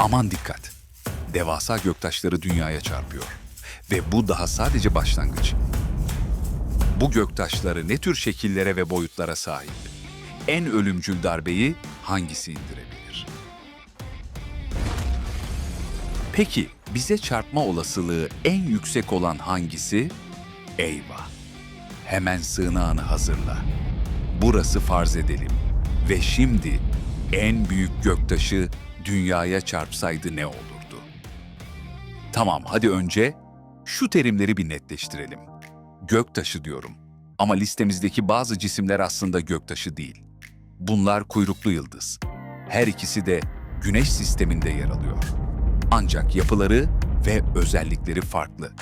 Aman dikkat! Devasa göktaşları dünyaya çarpıyor. Ve bu daha sadece başlangıç. Bu göktaşları ne tür şekillere ve boyutlara sahip? En ölümcül darbeyi hangisi indirebilir? Peki bize çarpma olasılığı en yüksek olan hangisi? Eyvah! Hemen sığınağını hazırla. Burası farz edelim. Ve şimdi en büyük göktaşı dünyaya çarpsaydı ne olurdu? Tamam, hadi önce şu terimleri bir netleştirelim. Göktaşı diyorum. Ama listemizdeki bazı cisimler aslında göktaşı değil. Bunlar kuyruklu yıldız. Her ikisi de Güneş sisteminde yer alıyor. Ancak yapıları ve özellikleri farklı.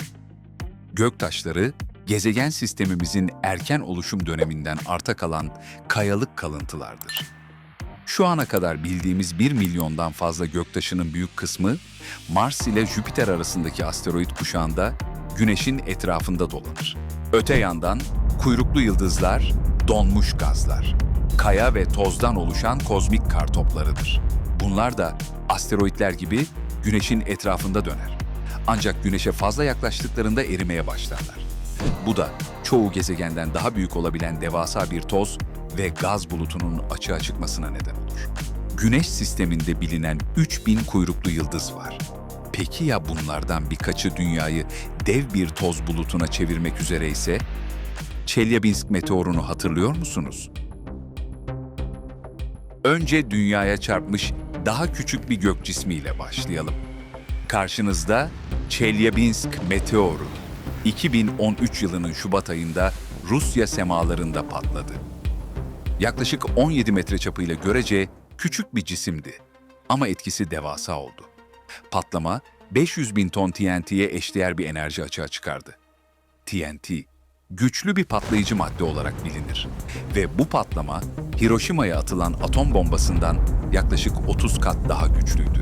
Göktaşları, gezegen sistemimizin erken oluşum döneminden arta kalan kayalık kalıntılardır. Şu ana kadar bildiğimiz 1 milyondan fazla göktaşının büyük kısmı, Mars ile Jüpiter arasındaki asteroid kuşağında Güneş'in etrafında dolanır. Öte yandan kuyruklu yıldızlar, donmuş gazlar, kaya ve tozdan oluşan kozmik kar toplarıdır. Bunlar da asteroidler gibi Güneş'in etrafında döner. Ancak Güneş'e fazla yaklaştıklarında erimeye başlarlar. Bu da çoğu gezegenden daha büyük olabilen devasa bir toz ve gaz bulutunun açığa çıkmasına neden olur. Güneş sisteminde bilinen 3000 kuyruklu yıldız var. Peki ya bunlardan birkaçı dünyayı dev bir toz bulutuna çevirmek üzere ise? Çelyabinsk meteorunu hatırlıyor musunuz? Önce dünyaya çarpmış daha küçük bir gök cismiyle başlayalım. Karşınızda Çelyabinsk meteoru. 2013 yılının Şubat ayında Rusya semalarında patladı. Yaklaşık 17 metre çapıyla görece küçük bir cisimdi. Ama etkisi devasa oldu. Patlama 500 bin ton TNT'ye eşdeğer bir enerji açığa çıkardı. TNT, güçlü bir patlayıcı madde olarak bilinir. Ve bu patlama Hiroşima'ya atılan atom bombasından yaklaşık 30 kat daha güçlüydü.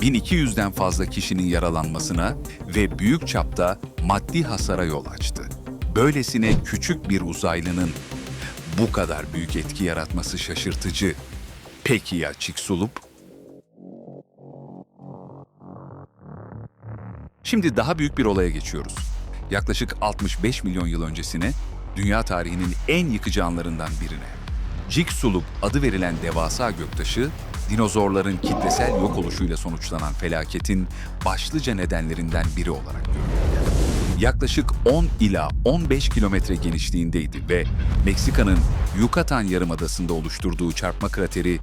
1200'den fazla kişinin yaralanmasına ve büyük çapta maddi hasara yol açtı. Böylesine küçük bir uzaylının bu kadar büyük etki yaratması şaşırtıcı. Peki ya Çiksulup? Şimdi daha büyük bir olaya geçiyoruz. Yaklaşık 65 milyon yıl öncesine, dünya tarihinin en yıkıcı anlarından birine. Chicxulub adı verilen devasa göktaşı, dinozorların kitlesel yok oluşuyla sonuçlanan felaketin başlıca nedenlerinden biri olarak görülüyor. Yaklaşık 10 ila 15 kilometre genişliğindeydi ve Meksika'nın Yucatan Yarımadası'nda oluşturduğu çarpma krateri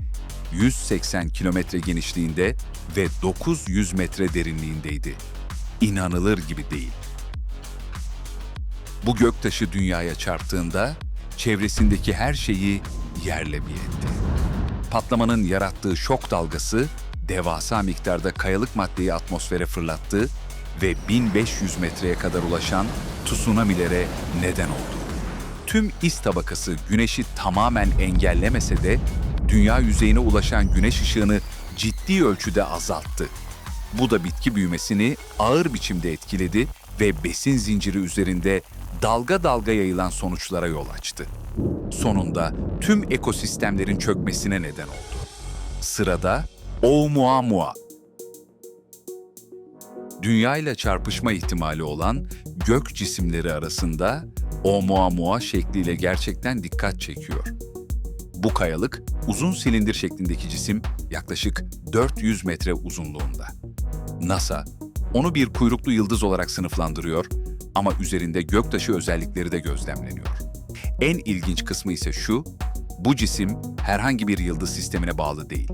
180 kilometre genişliğinde ve 900 metre derinliğindeydi. İnanılır gibi değil. Bu göktaşı dünyaya çarptığında çevresindeki her şeyi yerle bir etti. Patlamanın yarattığı şok dalgası devasa miktarda kayalık maddeyi atmosfere fırlattı ve 1500 metreye kadar ulaşan tsunamilere neden oldu. Tüm is tabakası güneşi tamamen engellemese de dünya yüzeyine ulaşan güneş ışığını ciddi ölçüde azalttı. Bu da bitki büyümesini ağır biçimde etkiledi ve besin zinciri üzerinde dalga dalga yayılan sonuçlara yol açtı. Sonunda tüm ekosistemlerin çökmesine neden oldu. Sırada Oumuamua Dünya ile çarpışma ihtimali olan gök cisimleri arasında Oumuamua şekliyle gerçekten dikkat çekiyor. Bu kayalık uzun silindir şeklindeki cisim yaklaşık 400 metre uzunluğunda. NASA onu bir kuyruklu yıldız olarak sınıflandırıyor ama üzerinde göktaşı özellikleri de gözlemleniyor. En ilginç kısmı ise şu, bu cisim herhangi bir yıldız sistemine bağlı değil.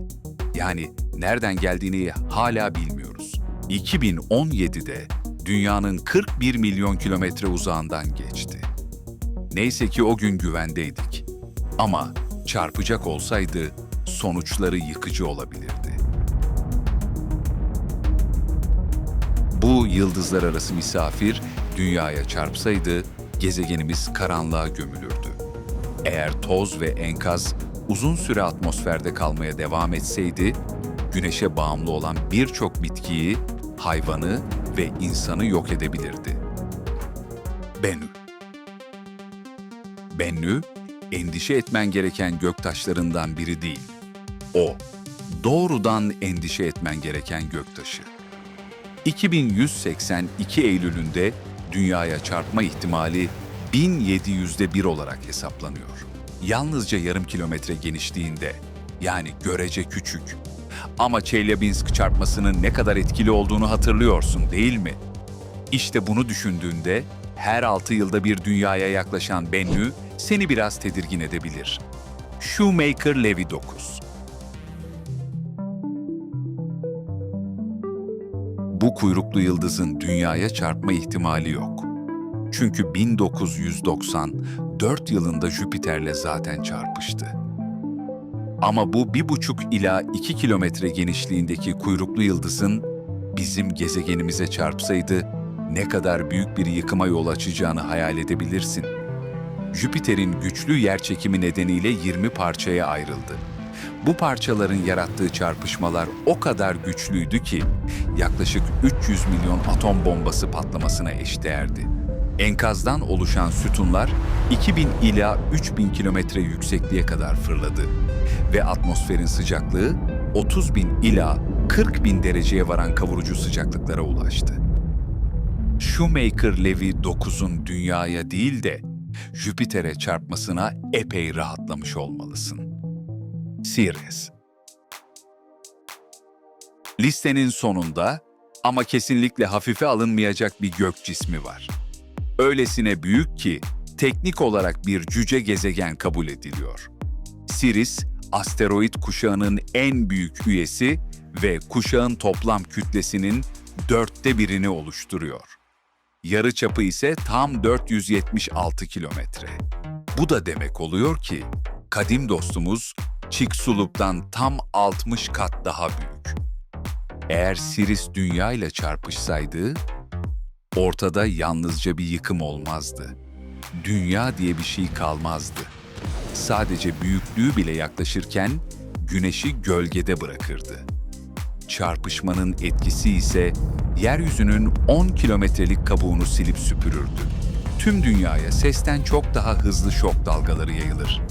Yani nereden geldiğini hala bilmiyoruz. 2017'de dünyanın 41 milyon kilometre uzağından geçti. Neyse ki o gün güvendeydik. Ama çarpacak olsaydı sonuçları yıkıcı olabilirdi. Bu yıldızlar arası misafir dünyaya çarpsaydı gezegenimiz karanlığa gömülürdü. Eğer toz ve enkaz uzun süre atmosferde kalmaya devam etseydi, güneşe bağımlı olan birçok bitkiyi, hayvanı ve insanı yok edebilirdi. Bennu Bennu, endişe etmen gereken göktaşlarından biri değil. o. Doğrudan endişe etmen gereken göktaşı. 2182 Eylül'ünde dünyaya çarpma ihtimali 1700'de bir olarak hesaplanıyor. Yalnızca yarım kilometre genişliğinde, yani görece küçük. Ama Çelyabinsk çarpmasının ne kadar etkili olduğunu hatırlıyorsun değil mi? İşte bunu düşündüğünde her 6 yılda bir dünyaya yaklaşan Bennu seni biraz tedirgin edebilir. Shoemaker Levy 9 Bu kuyruklu yıldızın dünyaya çarpma ihtimali yok. Çünkü 1994 yılında Jüpiter'le zaten çarpıştı. Ama bu bir buçuk ila iki kilometre genişliğindeki kuyruklu yıldızın bizim gezegenimize çarpsaydı ne kadar büyük bir yıkıma yol açacağını hayal edebilirsin. Jüpiter'in güçlü yerçekimi nedeniyle 20 parçaya ayrıldı. Bu parçaların yarattığı çarpışmalar o kadar güçlüydü ki yaklaşık 300 milyon atom bombası patlamasına eşdeğerdi. Enkazdan oluşan sütunlar 2000 ila 3000 kilometre yüksekliğe kadar fırladı ve atmosferin sıcaklığı 30 bin ila 40 bin dereceye varan kavurucu sıcaklıklara ulaştı. Shoemaker-Levy 9'un dünyaya değil de Jüpiter'e çarpmasına epey rahatlamış olmalısın. Ceres Listenin sonunda ama kesinlikle hafife alınmayacak bir gök cismi var. Öylesine büyük ki teknik olarak bir cüce gezegen kabul ediliyor. Siris, asteroid kuşağının en büyük üyesi ve kuşağın toplam kütlesinin dörtte birini oluşturuyor. Yarı çapı ise tam 476 kilometre. Bu da demek oluyor ki kadim dostumuz Chicxulub'dan tam 60 kat daha büyük. Eğer Siris Dünya ile çarpışsaydı, ortada yalnızca bir yıkım olmazdı. Dünya diye bir şey kalmazdı. Sadece büyüklüğü bile yaklaşırken güneşi gölgede bırakırdı. Çarpışmanın etkisi ise yeryüzünün 10 kilometrelik kabuğunu silip süpürürdü. Tüm dünyaya sesten çok daha hızlı şok dalgaları yayılır.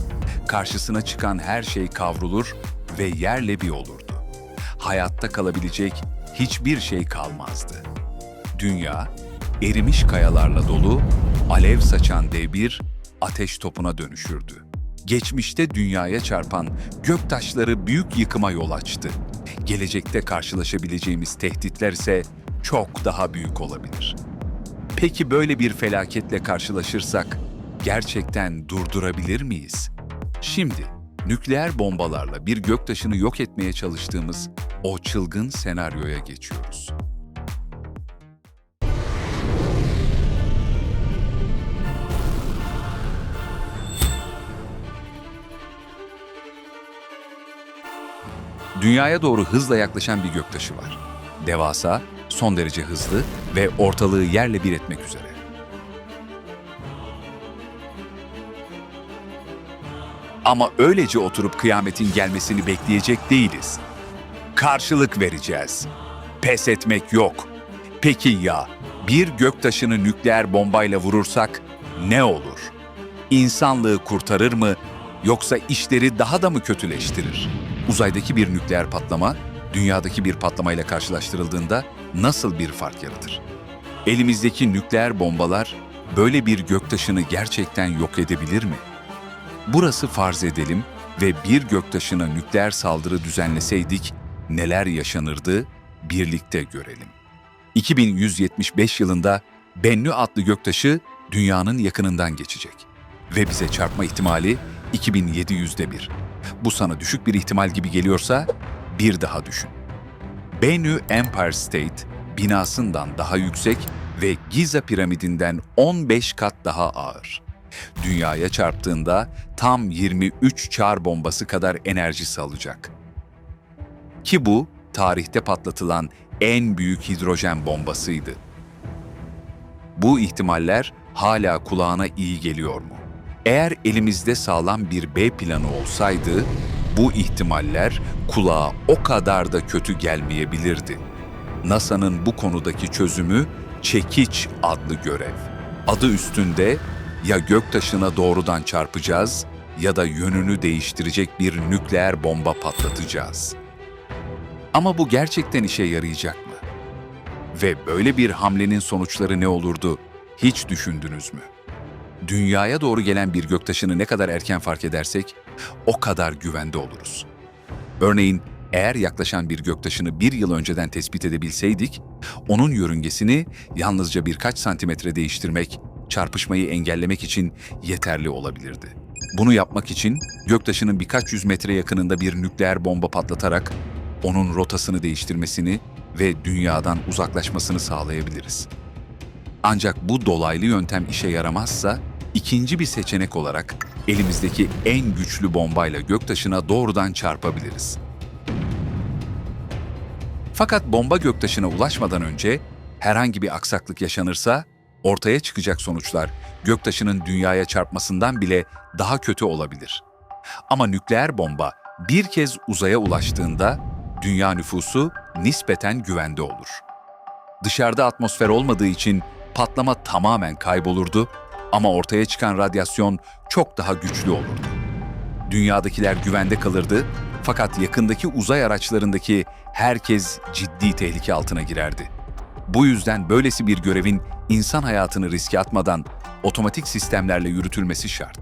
Karşısına çıkan her şey kavrulur ve yerle bir olurdu. Hayatta kalabilecek hiçbir şey kalmazdı. Dünya, erimiş kayalarla dolu, alev saçan dev bir ateş topuna dönüşürdü. Geçmişte dünyaya çarpan göktaşları büyük yıkıma yol açtı. Gelecekte karşılaşabileceğimiz tehditler ise çok daha büyük olabilir. Peki böyle bir felaketle karşılaşırsak gerçekten durdurabilir miyiz? Şimdi nükleer bombalarla bir göktaşını yok etmeye çalıştığımız o çılgın senaryoya geçiyoruz. Dünyaya doğru hızla yaklaşan bir göktaşı var. Devasa, son derece hızlı ve ortalığı yerle bir etmek üzere. Ama öylece oturup kıyametin gelmesini bekleyecek değiliz. Karşılık vereceğiz. Pes etmek yok. Peki ya bir göktaşını nükleer bombayla vurursak ne olur? İnsanlığı kurtarır mı yoksa işleri daha da mı kötüleştirir? Uzaydaki bir nükleer patlama dünyadaki bir patlamayla karşılaştırıldığında nasıl bir fark yaratır? Elimizdeki nükleer bombalar böyle bir göktaşını gerçekten yok edebilir mi? Burası farz edelim ve bir göktaşına nükleer saldırı düzenleseydik neler yaşanırdı birlikte görelim. 2175 yılında Bennu adlı göktaşı dünyanın yakınından geçecek ve bize çarpma ihtimali 2700'de bir. Bu sana düşük bir ihtimal gibi geliyorsa bir daha düşün. Bennu Empire State binasından daha yüksek ve Giza piramidinden 15 kat daha ağır. Dünyaya çarptığında tam 23 çar bombası kadar enerji salacak. Ki bu tarihte patlatılan en büyük hidrojen bombasıydı. Bu ihtimaller hala kulağına iyi geliyor mu? Eğer elimizde sağlam bir B planı olsaydı, bu ihtimaller kulağa o kadar da kötü gelmeyebilirdi. NASA'nın bu konudaki çözümü Çekiç adlı görev. Adı üstünde ya göktaşına doğrudan çarpacağız ya da yönünü değiştirecek bir nükleer bomba patlatacağız. Ama bu gerçekten işe yarayacak mı? Ve böyle bir hamlenin sonuçları ne olurdu hiç düşündünüz mü? Dünyaya doğru gelen bir göktaşını ne kadar erken fark edersek o kadar güvende oluruz. Örneğin eğer yaklaşan bir göktaşını bir yıl önceden tespit edebilseydik, onun yörüngesini yalnızca birkaç santimetre değiştirmek, çarpışmayı engellemek için yeterli olabilirdi. Bunu yapmak için göktaşının birkaç yüz metre yakınında bir nükleer bomba patlatarak onun rotasını değiştirmesini ve dünyadan uzaklaşmasını sağlayabiliriz. Ancak bu dolaylı yöntem işe yaramazsa ikinci bir seçenek olarak elimizdeki en güçlü bombayla göktaşına doğrudan çarpabiliriz. Fakat bomba göktaşına ulaşmadan önce herhangi bir aksaklık yaşanırsa ortaya çıkacak sonuçlar göktaşının dünyaya çarpmasından bile daha kötü olabilir. Ama nükleer bomba bir kez uzaya ulaştığında dünya nüfusu nispeten güvende olur. Dışarıda atmosfer olmadığı için patlama tamamen kaybolurdu ama ortaya çıkan radyasyon çok daha güçlü olurdu. Dünyadakiler güvende kalırdı fakat yakındaki uzay araçlarındaki herkes ciddi tehlike altına girerdi. Bu yüzden böylesi bir görevin insan hayatını riske atmadan otomatik sistemlerle yürütülmesi şart.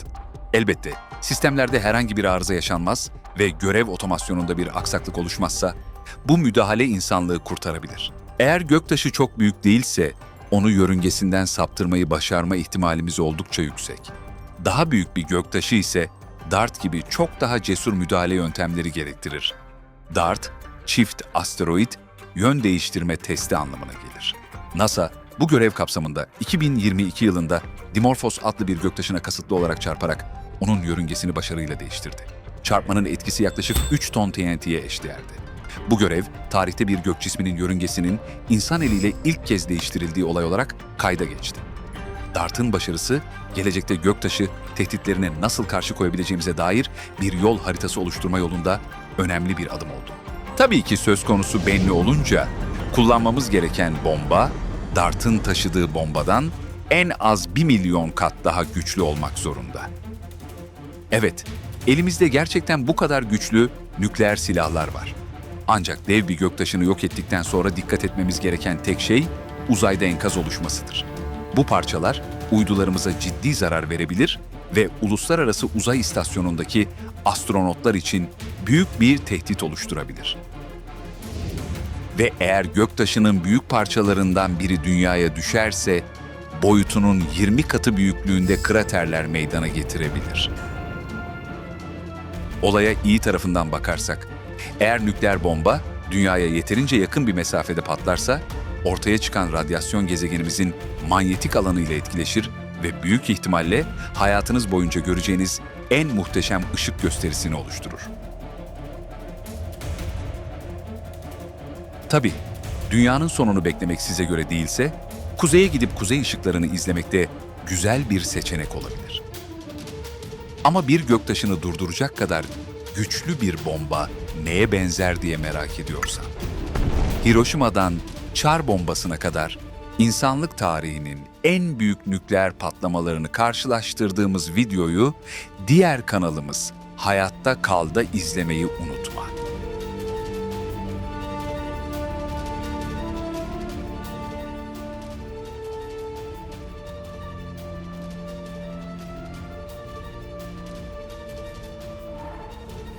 Elbette sistemlerde herhangi bir arıza yaşanmaz ve görev otomasyonunda bir aksaklık oluşmazsa bu müdahale insanlığı kurtarabilir. Eğer göktaşı çok büyük değilse onu yörüngesinden saptırmayı başarma ihtimalimiz oldukça yüksek. Daha büyük bir göktaşı ise DART gibi çok daha cesur müdahale yöntemleri gerektirir. DART, çift asteroid yön değiştirme testi anlamına gelir. NASA bu görev kapsamında 2022 yılında Dimorphos adlı bir göktaşına kasıtlı olarak çarparak onun yörüngesini başarıyla değiştirdi. Çarpmanın etkisi yaklaşık 3 ton TNT'ye eşdeğerdi. Bu görev, tarihte bir gök cisminin yörüngesinin insan eliyle ilk kez değiştirildiği olay olarak kayda geçti. DART'ın başarısı, gelecekte göktaşı tehditlerine nasıl karşı koyabileceğimize dair bir yol haritası oluşturma yolunda önemli bir adım oldu. Tabii ki söz konusu belli olunca kullanmamız gereken bomba, DART'ın taşıdığı bombadan en az 1 milyon kat daha güçlü olmak zorunda. Evet, elimizde gerçekten bu kadar güçlü nükleer silahlar var. Ancak dev bir göktaşını yok ettikten sonra dikkat etmemiz gereken tek şey uzayda enkaz oluşmasıdır. Bu parçalar uydularımıza ciddi zarar verebilir ve uluslararası uzay istasyonundaki astronotlar için büyük bir tehdit oluşturabilir. Ve eğer göktaşının büyük parçalarından biri dünyaya düşerse boyutunun 20 katı büyüklüğünde kraterler meydana getirebilir. Olaya iyi tarafından bakarsak, eğer nükleer bomba dünyaya yeterince yakın bir mesafede patlarsa, ortaya çıkan radyasyon gezegenimizin manyetik alanı ile etkileşir ve büyük ihtimalle hayatınız boyunca göreceğiniz en muhteşem ışık gösterisini oluşturur. Tabii, dünyanın sonunu beklemek size göre değilse, kuzeye gidip kuzey ışıklarını izlemekte güzel bir seçenek olabilir. Ama bir göktaşını durduracak kadar güçlü bir bomba neye benzer diye merak ediyorsan. Hiroşima'dan çar bombasına kadar insanlık tarihinin en büyük nükleer patlamalarını karşılaştırdığımız videoyu diğer kanalımız Hayatta Kal'da izlemeyi unutma.